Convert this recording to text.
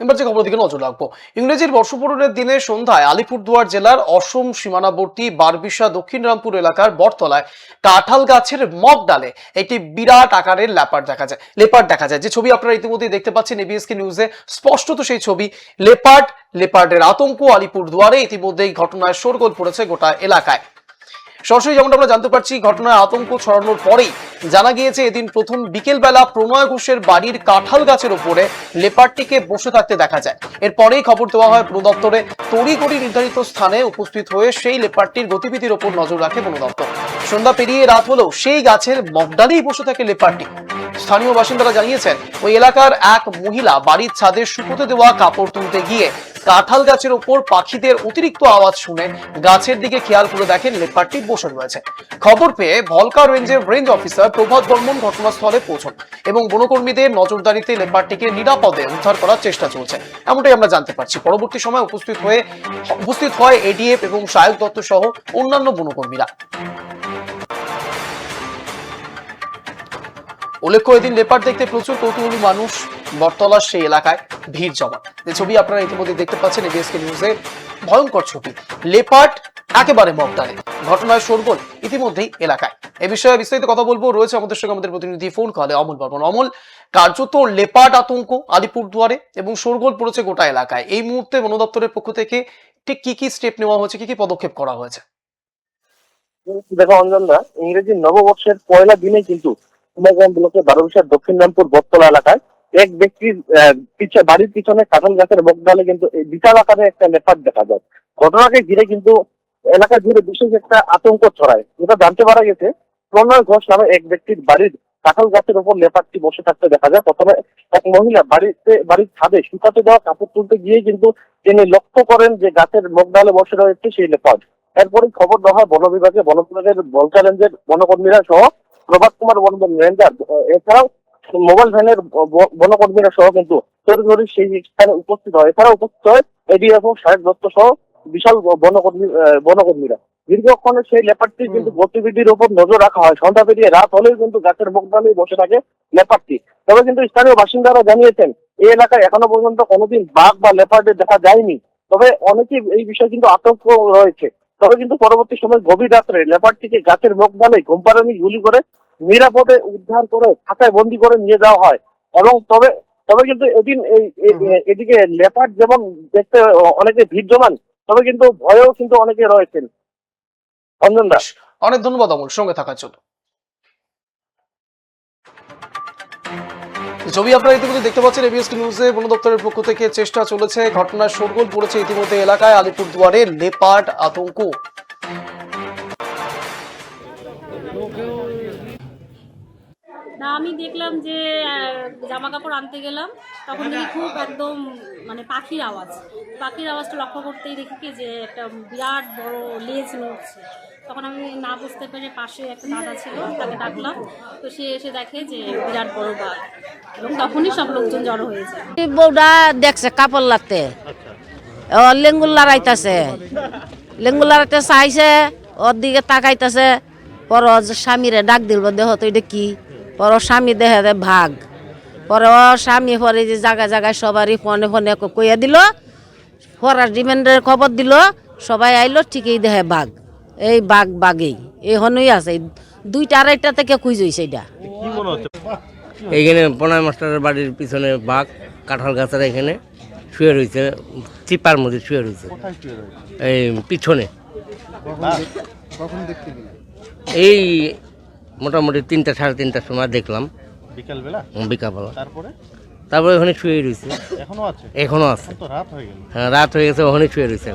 এবার যে খবর দিকে নজর রাখব। ইংরেজির বর্ষপূরণের দিনে সন্ধ্যায় আলিপুরদুয়ার জেলার অসম সীমানাবর্তী বারবিশা দক্ষিণ রামপুর এলাকার বটতলায় কাঁঠাল গাছের মগ ডালে একটি বিরাট আকারের লেপার্ড দেখা যায় লেপার্ড দেখা যায়। যে ছবি আপনারা ইতিমধ্যেই দেখতে পাচ্ছেন এবিএসকে নিউজে স্পষ্টত সেই ছবি লেপার্ড লেপার্ডের আতঙ্ক আলিপুরদুয়ারে ইতিমধ্যেই ঘটনায় শোরগোল পড়েছে গোটা এলাকায়। সরাসরি যেমনটা আমরা জানতে পারছি, ঘটনায় আতঙ্ক ছড়ানোর পরেই জানা গিয়েছে এদিন প্রথম বিকেলবেলা প্রণয় ঘোষের বাড়ির কাঁঠাল গাছের উপরে লেপারটিকে বসে থাকতে দেখা যায়। এরপরেই খবর দেওয়া হয় বন দপ্তরে নির্ধারিত স্থানে উপস্থিত হয়ে সেই লেপারটির গতিবিধির ওপর নজর রাখে বন দপ্তর। সন্ধ্যা পেরিয়ে রাত হলেও সেই গাছের মগডালেই বসে থাকে লেপারটি। স্থানীয় বাসিন্দারা জানিয়েছেন, ওই এলাকার এক মহিলা বাড়ির ছাদে শুকোতে দেওয়া কাপড় তুলতে গিয়ে কাঁঠাল গাছের ওপর পাখিদের অতিরিক্ত আওয়াজ শুনে গাছের দিকে খেয়াল করে দেখেন লেপারটি বসে রয়েছে। খবর পেয়ে ভলকা রেঞ্জের রেঞ্জ অফিসার প্রভাত বর্মন ঘটনাস্থলে পৌঁছন এবং বনকর্মীদের নজরদারিতে লেপারটিকে নিরাপদে উদ্ধার করার চেষ্টা চলছে। এমনটাই আমরা জানতে পারছি। পরবর্তী সময় উপস্থিত হয়ে, উপস্থিত হয় এডিএফ এবং সায়ক দত্ত সহ অন্যান্য বনকর্মীরা। উল্লেখ্য এদিন লেপার্ড দেখতে প্রচুর কৌতূহলী মানুষ বটতলার সেই এলাকায় ভিড় জমা যে ছবি আপনারা ইতিমধ্যে দেখতে পাচ্ছেন এবিএসকে নিউজে। ভয়ঙ্কর ছবি। লেপার্ড একেবারে মগদারে ঘটনায় শোরগোল ইতিমধ্যেই এলাকায়। এ বিষয়ে বিস্তারিত কথা বলব। রয়েছে আমাদের সঙ্গে আমাদের প্রতিনিধি ফোন কলে অমল বর্মন। অমল, কার্যত লেপার্ড আতঙ্ক আলিপুরদুয়ারে এবং শোরগোল পড়েছে গোটা এলাকায়। এই মুহূর্তে বন দপ্তরের পক্ষ থেকে ঠিক কি কি স্টেপ নেওয়া হয়েছে, কি কি পদক্ষেপ করা হয়েছে? দেখো অঞ্জনদা, ইংরেজি নববর্ষের পয়লা দিনে কিন্তু কুমারগ্রাম ব্লকের বারোবিশার দক্ষিণ রামপুর বটতলা এলাকায় এক ব্যক্তির বাড়ির পিছনে কাঁঠাল গাছের বকডালে কিন্তু বিশাল আকারে একটা লেপার দেখা যায়। ঘটনাকে ঘিরে কিন্তু এলাকা জুড়ে বিশেষ একটা আতঙ্ক ছড়ায়। যেটা জানতে পারা গেছে, প্রণয় ঘোষ নামে এক ব্যক্তির বাড়ির কাঁঠাল গাছের উপর লেপারটি বসে থাকতে দেখা যায়। প্রথমে এক মহিলা বাড়িতে, বাড়ির ছাদে শুকাতে দেওয়া কাপড় তুলতে গিয়ে কিন্তু তিনি লক্ষ্য করেন যে গাছের মুখডালে বসে রয়েছে সেই লেপার্ড এরপরে খবর দেওয়া হয় বন বিভাগে বন বিভাগের বলকা রেঞ্জের বনকর্মীরা সহ প্রভাত কুমার বন রেঞ্জার এছাড়াও মোবাইল ভ্যানের বনকর্মীরা সহ কিন্তু তড়িঘড়ি সেই স্থানে উপস্থিত হয়। এছাড়াও উপস্থিত হয় এডিএফ সাহেব দত্ত সহ বিশাল বনকর্মী বনকর্মীরা। দীর্ঘক্ষণে সেই লেপারটির কিন্তু গতিবিধির উপর নজর রাখা হয়। সন্ধ্যা পেরিয়ে রাত হলেও কিন্তু গাছের মুখডালেই বসে থাকে লেপারটি তবে কিন্তু স্থানীয় বাসিন্দারা জানিয়েছেন এই এলাকায় এখনও পর্যন্ত কোনোদিন বাঘ বা লেপার্ডের দেখা যায়নি। তবে অনেকেই এই বিষয়ে কিন্তু আতঙ্ক রয়েছে। তবে কিন্তু পরবর্তী সময় গভীর রাত্রে লেপারটিকে গাছের মুখ ডালে ঘুমপাড়ানি গুলি করে নিরাপদে উদ্ধার করে খাতায় বন্দি করে নিয়ে যাওয়া হয়। এবং তবে তবে কিন্তু এদিন এই এই- এদিকে লেপার যেমন দেখতে অনেকে ভিড় জমান তবে কিন্তু ভয়েও কিন্তু অনেকে রয়েছেন। অঞ্জন দাস অনেক ধন্যবাদ অমল সঙ্গে থাকার জন্য। ছবি আপনারা ইতিমধ্যে দেখতে পাচ্ছেন এবিএস নিউজে বন দপ্তরের পক্ষ থেকে চেষ্টা চলেছে ঘটনার শোরগোল পড়েছে ইতিমধ্যে এলাকায় আলিপুরদুয়ারে লেপার্ড আতঙ্ক। না, আমি দেখলাম যে জামা কাপড় আনতে গেলাম। তখন দেখি খুব একদম মানে পাখির আওয়াজ। পাখির আওয়াজটা লক্ষ্য করতেই দেখি কি যে একটা বিরাট বড় লেজ নড়ছে। তখন আমি না বুঝতে পেরে পাশে একটা দাদা ছিল তাকে ডাকলাম। তো সে এসে দেখে যে বিরাট বড় বাঘ। এবং তখনই সব লোকজন জড়ো হয়ে যায়। বউটা দেখছে কাপড় লাগতে ও লেঙ্গুল লড়াইতাছে। লেঙ্গুল লড়াইতে চাইছে ওর দিকে তাকাইতাছে। পর স্বামীরে ডাক দিল দেহ তো এটা কি? পর স্বামী দেহে দে ভাগ। পরে ও স্বামী পরে যে জায়গায় জায়গায় সবারই ফোনে ফোনে কইয়া দিল ফরার ডিমান্ডের খবর দিল সবাই আইলো ঠিকই দেহে বাঘ। এই বাঘ বাঘেই। এই হনই আছে। এই দুইটা আড়াইটা থেকে খুঁজ হইছে এটা। এইখানে প্রণয় মাস্টারের বাড়ির পিছনে বাঘ কাঁঠাল গাছের এখানে শুয়ে রয়েছে চিপার মধ্যে শুয়ে রয়েছে? এই পিছনে। এই মোটামুটি তিনটা সাড়ে তিনটার সময় দেখলাম। বিকালবেলা? বিকালবেলা। তারপরে? তারপরে ওখানে শুয়ে রয়েছে। এখনও আছে? এখনও আছে। তো রাত হয়ে গেল। হ্যাঁ রাত হয়ে গেছে ওখানে শুয়ে রয়েছে এখন।